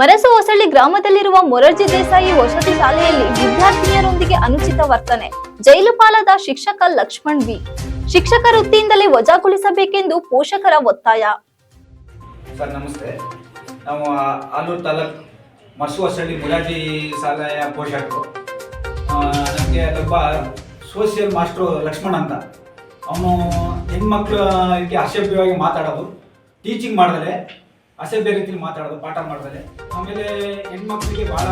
ಮರಸು ಹೊಸಳ್ಳಿ ಗ್ರಾಮದಲ್ಲಿರುವ ಮೊರರ್ಜಿ ದೇಸಾಯಿ ವಸತಿ ಶಾಲೆಯಲ್ಲಿ ವಿದ್ಯಾರ್ಥಿನಿಯರೊಂದಿಗೆ ಅನುಚಿತ ವರ್ತನೆ. ಜೈಲು ಪಾಲಾದ ಶಿಕ್ಷಕ ಲಕ್ಷ್ಮಣ್ ವಿ. ಶಿಕ್ಷಕ ವೃತ್ತಿಯಿಂದಲೇ ವಜಾಗೊಳಿಸಬೇಕೆಂದು ಪೋಷಕರ ಒತ್ತಾಯ. ಸರ್, ನಮಸ್ತೆ. ನಾವು ಆಲೂರು ತಾಲೂಕ್ ಮರ್ಸುವಸಳ್ಳಿ ಮುರಾಜಿ ಶಾಲೆಯ ಪೋಷಕರು. ನನಗೆ ಒಬ್ಬ ಸೋಷಿಯಲ್ ಮಾಸ್ಟರ್ ಲಕ್ಷ್ಮಣ್ ಅಂತ. ಅವನು ಹೆಣ್ಮಕ್ಳಿಗೆ ಅಸಭ್ಯವಾಗಿ ಮಾತಾಡೋದು, ಟೀಚಿಂಗ್ ಮಾಡಿದರೆ ಅಸಭ್ಯ ರೀತಿಯಲ್ಲಿ ಮಾತಾಡೋದು ಪಾಠ ಮಾಡಿದ್ರೆ ಆಮೇಲೆ ಹೆಣ್ಮಕ್ಳಿಗೆ ಭಾಳ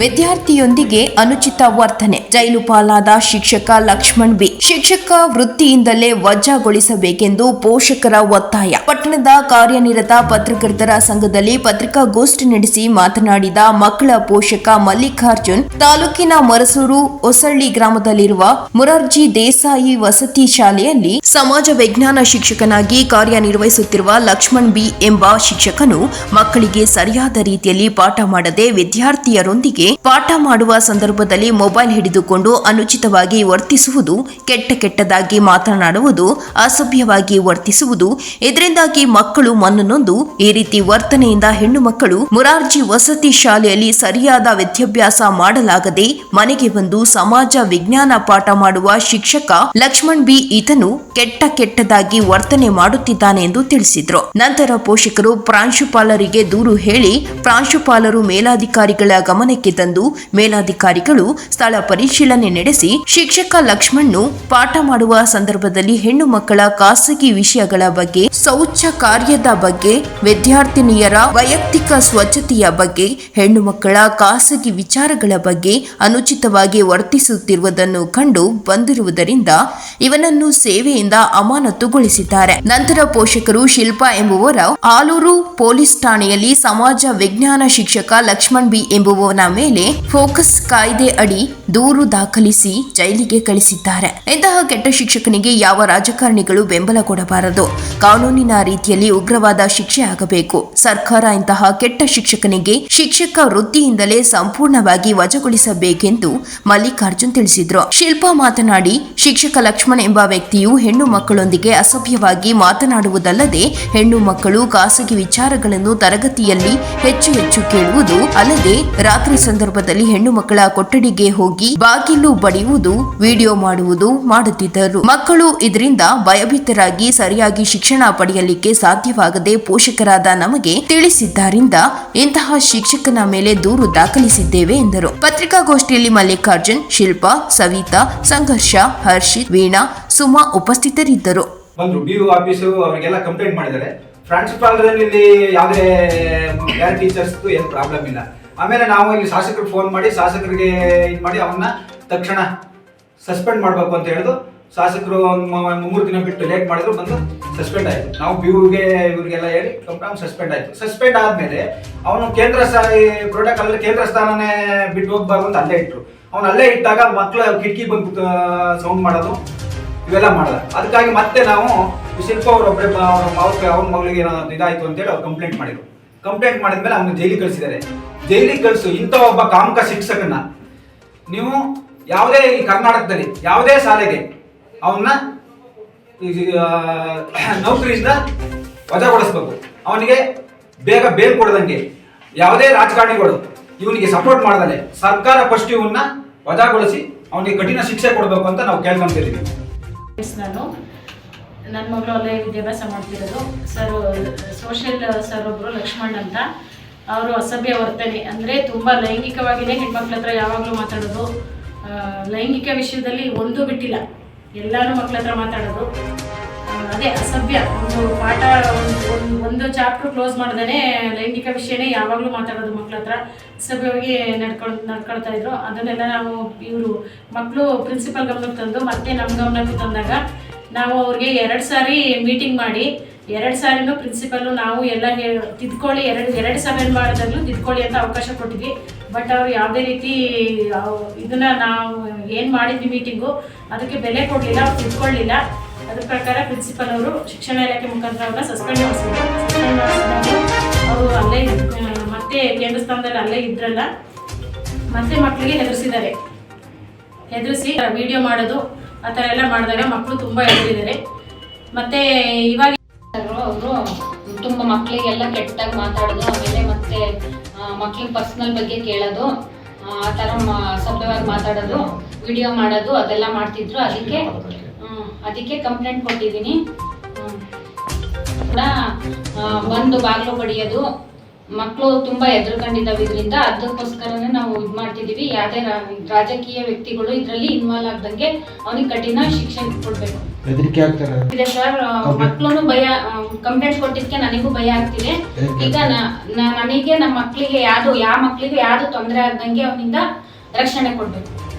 ವಿದ್ಯಾರ್ಥಿಯೊಂದಿಗೆ ಅನುಚಿತ ವರ್ತನೆ. ಜೈಲು ಪಾಲಾದ ಶಿಕ್ಷಕ ಲಕ್ಷ್ಮಣ್ ಬಿ. ಶಿಕ್ಷಕ ವೃತ್ತಿಯಿಂದಲೇ ವಜಾಗೊಳಿಸಬೇಕೆಂದು ಪೋಷಕರ ಒತ್ತಾಯ. ಪಟ್ಟಣದ ಕಾರ್ಯನಿರತ ಪತ್ರಕರ್ತರ ಸಂಘದಲ್ಲಿ ಪತ್ರಿಕಾಗೋಷ್ಠಿ ನಡೆಸಿ ಮಾತನಾಡಿದ ಮಕ್ಕಳ ಪೋಷಕ ಮಲ್ಲಿಕಾರ್ಜುನ್, ತಾಲೂಕಿನ ಮರಸೂರು ಹೊಸಳ್ಳಿ ಗ್ರಾಮದಲ್ಲಿರುವ ಮುರಾರ್ಜಿ ದೇಸಾಯಿ ವಸತಿ ಶಾಲೆಯಲ್ಲಿ ಸಮಾಜ ವಿಜ್ಞಾನ ಶಿಕ್ಷಕನಾಗಿ ಕಾರ್ಯನಿರ್ವಹಿಸುತ್ತಿರುವ ಲಕ್ಷ್ಮಣ್ ಬಿ ಎಂಬ ಶಿಕ್ಷಕನು ಮಕ್ಕಳಿಗೆ ಸರಿಯಾದ ರೀತಿಯಲ್ಲಿ ಪಾಠ ಮಾಡದೆ ವಿದ್ಯಾರ್ಥಿಯರೊಂದಿಗೆ ಪಾಠ ಮಾಡುವ ಸಂದರ್ಭದಲ್ಲಿ ಮೊಬೈಲ್ ಹಿಡಿದುಕೊಂಡು ಅನುಚಿತವಾಗಿ ವರ್ತಿಸುವುದು, ಕೆಟ್ಟ ಕೆಟ್ಟದಾಗಿ ಮಾತನಾಡುವುದು, ಅಸಭ್ಯವಾಗಿ ವರ್ತಿಸುವುದು, ಇದರಿಂದಾಗಿ ಮಕ್ಕಳು ಮನನೊಂದು, ಈ ರೀತಿ ವರ್ತನೆಯಿಂದ ಹೆಣ್ಣು ಮಕ್ಕಳು ಮುರಾರ್ಜಿ ವಸತಿ ಶಾಲೆಯಲ್ಲಿ ಸರಿಯಾದ ವಿದ್ಯಾಭ್ಯಾಸ ಮಾಡಲಾಗದೆ ಮನೆಗೆ ಬಂದು ಸಮಾಜ ವಿಜ್ಞಾನ ಪಾಠ ಮಾಡುವ ಶಿಕ್ಷಕ ಲಕ್ಷ್ಮಣ್ ಬಿ ಈತನು ಕೆಟ್ಟ ಕೆಟ್ಟದಾಗಿ ವರ್ತನೆ ಮಾಡುತ್ತಿದ್ದಾನೆ ಎಂದು ತಿಳಿಸಿದ್ರು. ನಂತರ ಪೋಷಕರು ಪ್ರಾಂಶುಪಾಲರಿಗೆ ದೂರು ಹೇಳಿ ಪ್ರಾಂಶುಪಾಲರು ಮೇಲಾಧಿಕಾರಿಗಳ ಗಮನಕ್ಕೆ ತಂದು ಮೇಲಾಧಿಕಾರಿಗಳು ಸ್ಥಳ ಪರಿಶೀಲನೆ ನಡೆಸಿ ಶಿಕ್ಷಕ ಲಕ್ಷ್ಮಣ್ಣು ಪಾಠ ಮಾಡುವ ಸಂದರ್ಭದಲ್ಲಿ ಹೆಣ್ಣು ಮಕ್ಕಳ ಖಾಸಗಿ ವಿಷಯಗಳ ಬಗ್ಗೆ, ಶೌಚ ಕಾರ್ಯದ ಬಗ್ಗೆ, ವಿದ್ಯಾರ್ಥಿನಿಯರ ವೈಯಕ್ತಿಕ ಸ್ವಚ್ಛತೆಯ ಬಗ್ಗೆ, ಹೆಣ್ಣು ಮಕ್ಕಳ ಖಾಸಗಿ ವಿಚಾರಗಳ ಬಗ್ಗೆ ಅನುಚಿತವಾಗಿ ವರ್ತಿಸುತ್ತಿರುವುದನ್ನು ಕಂಡು ಬಂದಿರುವುದರಿಂದ ಇವನನ್ನು ಸೇವೆಯಿಂದ ಅಮಾನತುಗೊಳಿಸಿದ್ದಾರೆ. ನಂತರ ಪೋಷಕರು ಶಿಲ್ಪಾ ಎಂಬುವರ ಆಲೂರು ಪೊಲೀಸ್ ಠಾಣೆಯಲ್ಲಿ ಸಮಾಜ ವಿಜ್ಞಾನ ಶಿಕ್ಷಕ ಲಕ್ಷ್ಮಣ್ ಬಿ ಎಂಬುವವನ ಮೇಲೆ ಫೋಕಸ್ ಕಾಯ್ದೆ ಅಡಿ ದೂರು ದಾಖಲಿಸಿ ಜೈಲಿಗೆ ಕಳಿಸಿದ್ದಾರೆ. ಇಂತಹ ಕೆಟ್ಟ ಶಿಕ್ಷಕನಿಗೆ ಯಾವ ರಾಜಕಾರಣಿಗಳು ಬೆಂಬಲ ಕೊಡಬಾರದು? ಕಾನೂನಿನ ರೀತಿಯಲ್ಲಿ ಉಗ್ರವಾದ ಶಿಕ್ಷೆ ಆಗಬೇಕು. ಸರ್ಕಾರ ಇಂತಹ ಕೆಟ್ಟ ಶಿಕ್ಷಕನಿಗೆ ಶಿಕ್ಷಕ ವೃತ್ತಿಯಿಂದಲೇ ಸಂಪೂರ್ಣವಾಗಿ ವಜಗೊಳಿಸಬೇಕೆಂದು ಮಲ್ಲಿಕಾರ್ಜುನ್ ತಿಳಿಸಿದ್ರು. ಶಿಲ್ಪಾ ಮಾತನಾಡಿ, ಶಿಕ್ಷಕ ಲಕ್ಷ್ಮಣ್ ಎಂಬ ವ್ಯಕ್ತಿಯು ಹೆಣ್ಣು ಮಕ್ಕಳೊಂದಿಗೆ ಅಸಭ್ಯವಾಗಿ ಮಾತನಾಡುವುದಲ್ಲದೆ ಹೆಣ್ಣು ಮಕ್ಕಳು ಖಾಸಗಿ ವಿಚಾರಗಳನ್ನು ತರಗತಿಯಲ್ಲಿ ಹೆಚ್ಚು ಹೆಚ್ಚು ಕೇಳುವುದು ಅಲ್ಲದೆ ರಾತ್ರಿ ಸಂದರ್ಭದಲ್ಲಿ ಹೆಣ್ಣು ಮಕ್ಕಳ ಕೊಠಡಿಗೆ ಹೋಗಿ ಬಾಗಿಲು ಬಡಿಯುವುದು, ವಿಡಿಯೋ ಮಾಡುವುದು ಮಾಡುತ್ತಿದ್ದರು. ಮಕ್ಕಳು ಇದರಿಂದ ಭಯಭೀತರಾಗಿ ಸರಿಯಾಗಿ ಶಿಕ್ಷಣ ಪಡೆಯಲಿಕ್ಕೆ ಸಾಧ್ಯವಾಗದೆ ಪೋಷಕರಾದ ನಮಗೆ ತಿಳಿಸಿದ್ದರಿಂದ ಇಂತಹ ಶಿಕ್ಷಕನ ಮೇಲೆ ದೂರು ದಾಖಲಿಸಿದ್ದೇವೆ ಎಂದರು. ಪತ್ರಿಕಾಗೋಷ್ಠಿಯಲ್ಲಿ ಮಲ್ಲಿಕಾರ್ಜುನ್, ಶಿಲ್ಪಾ, ಸವಿತಾ, ಸಂಘರ್ಷ, ಹರ್ಷಿತ್, ವೀಣಾ, ಸುಮಾ ಉಪಸ್ಥಿತರಿದ್ದರು. ಅವರಿಗೆಲ್ಲ ಪ್ರಾಂಶುಪಾಲರಲ್ಲಿ ಇಲ್ಲಿ ಯಾವುದೇ ಟೀಚರ್ಸ್ ಏನು ಪ್ರಾಬ್ಲಮ್ ಇಲ್ಲ. ಆಮೇಲೆ ನಾವು ಇಲ್ಲಿ ಶಾಸಕರಿಗೆ ಫೋನ್ ಮಾಡಿ, ಶಾಸಕರಿಗೆ ಇದು ಮಾಡಿ ಅವನ್ನ ತಕ್ಷಣ ಸಸ್ಪೆಂಡ್ ಮಾಡಬೇಕು ಅಂತ ಹೇಳಿದ್ರು. ಶಾಸಕರು ಮೂರು ದಿನ ಬಿಟ್ಟು ಲೇಟ್ ಮಾಡಿದ್ರು, ಬಂದು ಸಸ್ಪೆಂಡ್ ಆಯಿತು. ನಾವು ಬಿ ಯುಗೆ ಇವರಿಗೆಲ್ಲ ಹೇಳಿ ಕಂಪ್ಲೇಂಟ್ ಸಸ್ಪೆಂಡ್ ಆಯಿತು. ಸಸ್ಪೆಂಡ್ ಆದಮೇಲೆ ಅವನು ಕೇಂದ್ರ ಸ್ಥಾನ ಪ್ರೋಟೋಕಾಲಲ್ಲಿ ಕೇಂದ್ರ ಸ್ಥಾನನೇ ಬಿಟ್ಟು ಹೋಗ್ಬಾರ್ದು ಅಂತ ಅಲ್ಲೇ ಇಟ್ಟರು ಅವನು ಅಲ್ಲೇ ಇಟ್ಟಾಗ ಮಕ್ಕಳು ಕಿಟಕಿ ಬಂದು ಸೌಂಡ್ ಮಾಡೋದು, ಇವೆಲ್ಲ ಮಾಡಲ್ಲ. ಅದಕ್ಕಾಗಿ ಮತ್ತೆ ನಾವು ಶಿಲ್ಪ ಅವರೊಬ್ಬರೇ ಅವ್ರ ಅವ್ರ ಮಗಳಿಗೆ ಏನೋ ಇದಾಯಿತು ಅಂತೇಳಿ ಅವ್ರು ಕಂಪ್ಲೇಂಟ್ ಮಾಡಿದ್ರು. ಕಂಪ್ಲೇಂಟ್ ಮಾಡಿದ್ಮೇಲೆ ಅವನು ಜೈಲಿಗೆ ಕಳಿಸಿದ್ದಾರೆ. ಜೈಲಿಗೆ ಕಳಿಸು ಇಂಥ ಒಬ್ಬ ಕಾಮಕ ಶಿಕ್ಷಕನ ನೀವು ಯಾವುದೇ ಈ ಕರ್ನಾಟಕದಲ್ಲಿ, ಯಾವುದೇ ಶಾಲೆಗೆ ಅವನ್ನ ನೌಕರಿಯಿಂದ ವಜಾಗೊಳಿಸ್ಬೇಕು. ಅವನಿಗೆ ಬೇಗ ಬೇಲ್ ಕೊಡದಂಗೆ. ಯಾವುದೇ ರಾಜಕಾರಣಿಗಳು ಇವನಿಗೆ ಸಪೋರ್ಟ್ ಮಾಡದಲೆ, ಸರ್ಕಾರ ಫಸ್ಟ್ ಇವನ್ನ ವಜಾಗೊಳಿಸಿ ಅವನಿಗೆ ಕಠಿಣ ಶಿಕ್ಷೆ ಕೊಡಬೇಕು ಅಂತ ನಾವು ಕೇಳ್ಕೊಂತಿದ್ದೀವಿ. ನಾನು. ನನ್ನ ಮಗಳು ಅಲ್ಲೇ ವಿದ್ಯಾಭ್ಯಾಸ ಮಾಡ್ತಿರೋದು. ಸರ್ ಸೋಷಿಯಲ್ ಸರ್ ಒಬ್ಬರು ಲಕ್ಷ್ಮಣ್ ಅಂತ. ಅವರು ಅಸಭ್ಯ ವರ್ತನೆ. ಅಂದರೆ ತುಂಬ ಲೈಂಗಿಕವಾಗಿಯೇ ಹೆಣ್ಮಕ್ಳ ಹತ್ರ ಯಾವಾಗಲೂ ಮಾತಾಡೋದು. ಲೈಂಗಿಕ ವಿಷಯದಲ್ಲಿ ಒಂದು ಬಿಟ್ಟಿಲ್ಲ. ಎಲ್ಲರೂ ಮಕ್ಳ ಹತ್ರ ಮಾತಾಡೋದು. ಅದೇ ಅಸಭ್ಯ. ಒಂದು ಪಾಠ, ಒಂದು ಒಂದು ಚಾಪ್ಟರ್ ಕ್ಲೋಸ್ ಮಾಡ್ದೇ ಲೈಂಗಿಕ ವಿಷಯನೇ ಯಾವಾಗಲೂ ಮಾತಾಡೋದು ಮಕ್ಳ ಹತ್ರ. ಅಸಭ್ಯವಾಗಿ ನಡ್ಕೊಳ್, ನಡ್ಕೊಳ್ತಾ ಇದ್ರು. ಅದನ್ನೆಲ್ಲ ನಾವು ಇವರು ಮಕ್ಕಳು ಪ್ರಿನ್ಸಿಪಲ್ ಗಮನಕ್ಕೆ ತಂದು ಮತ್ತೆ ನಮ್ಮ ಗಮನಕ್ಕೆ ತಂದಾಗ ನಾವು ಅವ್ರಿಗೆ ಎರಡು ಸಾರಿ ಮೀಟಿಂಗ್ ಮಾಡಿ, ಎರಡು ಸಾರಿನೂ ಪ್ರಿನ್ಸಿಪಲ್ಲು ನಾವು ಎಲ್ಲ ತಿದ್ಕೊಳ್ಳಿ, ಎರಡು ಎರಡು ಸಭೆ ಮಾಡಿದಾಗಲೂ ತಿದ್ಕೊಳ್ಳಿ ಅಂತ ಅವಕಾಶ ಕೊಟ್ಟಿದ್ವಿ. ಬಟ್ ಅವ್ರು ಯಾವುದೇ ರೀತಿ ಇದನ್ನು ನಾವು ಏನು ಮಾಡಿದ್ವಿ ಮೀಟಿಂಗು ಅದಕ್ಕೆ ಬೆಲೆ ಕೊಡಲಿಲ್ಲ, ಅವ್ರು ತಿದ್ಕೊಳ್ಳಿಲ್ಲ. ಅದ್ರ ಪ್ರಕಾರ ಪ್ರಿನ್ಸಿಪಲ್ ಅವರು ಶಿಕ್ಷಣ ಇಲಾಖೆ ಮುಖಾಂತರ ಅವ್ರನ್ನ ಸಸ್ಪೆಂಡ್ ಮಾಡಿಸಿದ್ರು. ಅವರು ಅಲ್ಲೇ ಮತ್ತೆ ಕೇಂದ್ರ ಅಲ್ಲೇ ಇದ್ರಲ್ಲ, ಮತ್ತೆ ಮಕ್ಕಳಿಗೆ ಹೆದರಿಸಿದ್ದಾರೆ. ಹೆದರಿಸಿ ವಿಡಿಯೋ ಮಾಡೋದು. ಆ ಥರ ಎಲ್ಲ ಮಾಡಿದಾಗ ಮಕ್ಕಳು ತುಂಬ ಹೆದರಿದ್ದಾರೆ ಮತ್ತೆ ಇವಾಗ ಅವರು ತುಂಬ ಮಕ್ಕಳಿಗೆಲ್ಲ ಕೆಟ್ಟಾಗಿ ಮಾತಾಡೋದು, ಆಮೇಲೆ ಮತ್ತೆ ಮಕ್ಕಳ ಪರ್ಸ್ನಲ್ ಬಗ್ಗೆ ಕೇಳೋದು, ಆ ಥರ ಸಭ್ಯವಾಗಿ ಮಾತಾಡೋದು ವಿಡಿಯೋ ಮಾಡೋದು, ಅದೆಲ್ಲ ಮಾಡ್ತಿದ್ರು. ಅದಕ್ಕೆ ಅದಕ್ಕೆ ಕಂಪ್ಲೇಂಟ್ ಕೊಟ್ಟಿದ್ದೀನಿ. ಕೂಡ ಬಂದು ಬಾಗಿಲು ಬಡಿಯೋದು ಮಕ್ಕಳು ತುಂಬಾ ಎದುರ್ಕೊಂಡಿದ್ದಾವೆ ಇದರಿಂದ ಅದಕ್ಕೋಸ್ಕರನೇ ನಾವು ಇದು ಮಾಡ್ತಿದೀವಿ ಯಾವುದೇ ರಾಜಕೀಯ ವ್ಯಕ್ತಿಗಳು ಇದರಲ್ಲಿ ಇನ್ವಾಲ್ವ್ ಆಗದಂಗೆ ಅವನಿಗೆ ಕಠಿಣ ಶಿಕ್ಷೆ ಕೊಡ್ಬೇಕು. ಹೆದರಿಕೆ ಆಗ್ತಾರೆ. ಇದೆ ಸರ್ ಮಕ್ಳು ಭಯ ಕಂಪ್ಲೇಂಟ್ ಕೊಟ್ಟಿದ್ಕೆ ನನಗೂ ಭಯ ಆಗ್ತಿದೆ. ಈಗ ನನಗೆ ನಮ್ಮ ಮಕ್ಕಳಿಗೆ ಯಾವುದು ಯಾವ ಮಕ್ಕಳಿಗೂ ಯಾವ್ದು ತೊಂದರೆ ಆಗದಂಗೆ ಅವನಿಂದ ರಕ್ಷಣೆ ಕೊಡ್ಬೇಕು.